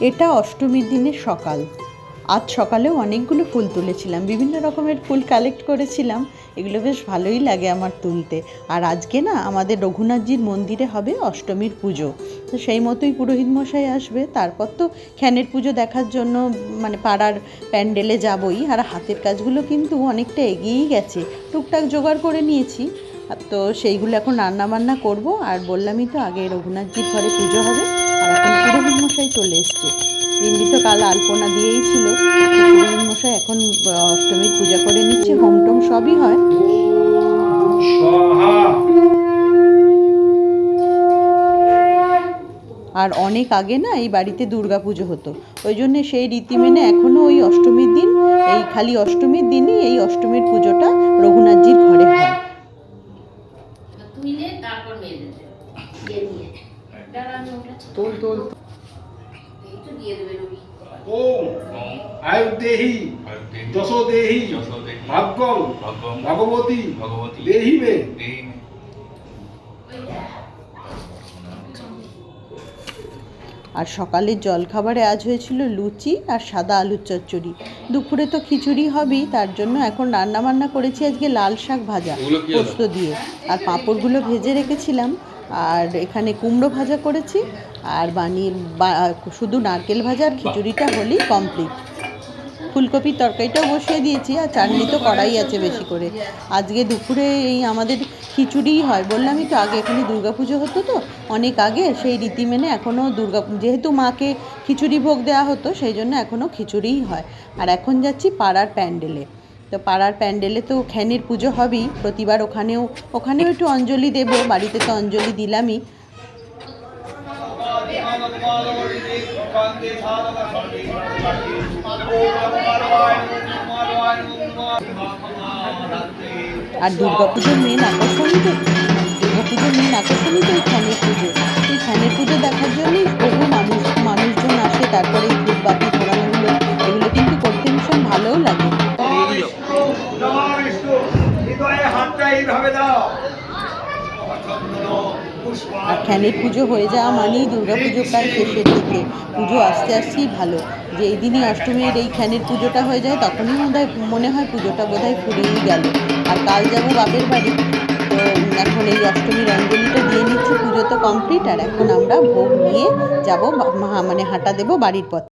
এটা অষ্টমীর দিনের সকাল। আজ সকালেও অনেকগুলো ফুল তুলেছিলাম, বিভিন্ন রকমের ফুল কালেক্ট করেছিলাম। এগুলো বেশ ভালোই লাগে আমার তুলতে। আর আজকে না আমাদের রঘুনাথজির মন্দিরে হবে অষ্টমীর পুজো। তো সেই মতোই পুরোহিত মশাই আসবে। তারপর তো খ্যানের পুজো দেখার জন্য মানে পাড়ার প্যান্ডেলে যাবই। আর হাতের কাজগুলো কিন্তু অনেকটা এগিয়েই গেছে। টুকটাক জোগাড় করে নিয়েছি। তো সেইগুলো এখন রান্না বান্না করব। আর বললামই তো আগে রঘুনাথজির ঘরে পুজো হবে। পুরোহিত মশাই চলে এসছে। রিম্বি তো কাল আলপনা দিয়েই ছিল। পুরোহিত মশাই এখন অষ্টমীর পূজা করে নিচ্ছে হোম টোম সবই হয়। আর অনেক আগে না এই বাড়িতে দুর্গা পুজো হতো। ওই জন্য সেই রীতি মেনে এখনও ওই অষ্টমীর দিন এই খালি অষ্টমীর দিনই এই অষ্টমীর পুজোটা রঘুনাথজির ঘরে হয় তুইলে তারপর মেয়েদের দিয়ে নিয়ে দাঁড়া আমি ওটা তোল তোল। এই তো দিয়ে দেবে রবি ওম আয়ুদেহি যশো দেহি ভাগ্যম ভাগ্যম, ভগবতী ভগবতী, দেহি মে। আর সকালের জলখাবারে আজ হয়েছিল লুচি আর সাদা আলুর চচ্চড়ি। দুপুরে তো খিচুড়ি হবেই তার জন্য এখন রান্না বান্না করেছি আজকে লাল শাক ভাজা? পোস্ত দিয়ে। আর পাঁপড়গুলো ভেজে রেখেছিলাম। আর এখানে কুমড়ো ভাজা করেছি আর বানিয়ে শুধু নারকেল ভাজা আর খিচুড়িটা হলেই কমপ্লিট ফুলকপির তরকারিটাও বসিয়ে দিয়েছি আর চাটনি তো করাই আছে বেশি করে। আজকে দুপুরে এই আমাদের খিচুড়িই হয়। বললামই তো আগে এখানে দুর্গাপুজো হতো তো, অনেক আগে সেই রীতি মেনে এখনও দুর্গা, যেহেতু মাকে খিচুড়ি ভোগ দেওয়া হতো, সেই জন্য এখনও খিচুড়িই হয়। আর এখন যাচ্ছি পাড়ার প্যান্ডেলে। তো পাড়ার প্যান্ডেলে তো খ্যানের পুজো হবেই, প্রতিবার ওখানেও ওখানেও একটু অঞ্জলি দেব, বাড়িতে তো অঞ্জলি দিলামই। আর দুর্গাপুজোর মেন আকর্ষণই তো, দুর্গাপুজোর মেন আকর্ষণই তো এই খ্যানের পুজো। এই খ্যানের পুজো দেখার জন্যই বহু মানুষ, মানুষজন আসে, তারপরে খ্যানের পুজো হয়ে যাওয়া মানেই দুর্গাপুজো প্রায় শেষের দিকে। পুজো আসতে আসতেই ভালো। যে এই দিনই অষ্টমীর এই খ্যানের পুজোটা হয়ে যায়, তখনই বোধহয় মনে হয় পুজোটা বোধহয় ফুরিয়েই গেল। আর কাল যাব বাপের বাড়ি। তো এখন এই অষ্টমীর অঞ্জলিটা দিয়ে নিচ্ছি, পুজো তো কমপ্লিট আর এখন আমরা ভোগ নিয়ে যাব মানে হাঁটা দেবো বাড়ির পথে।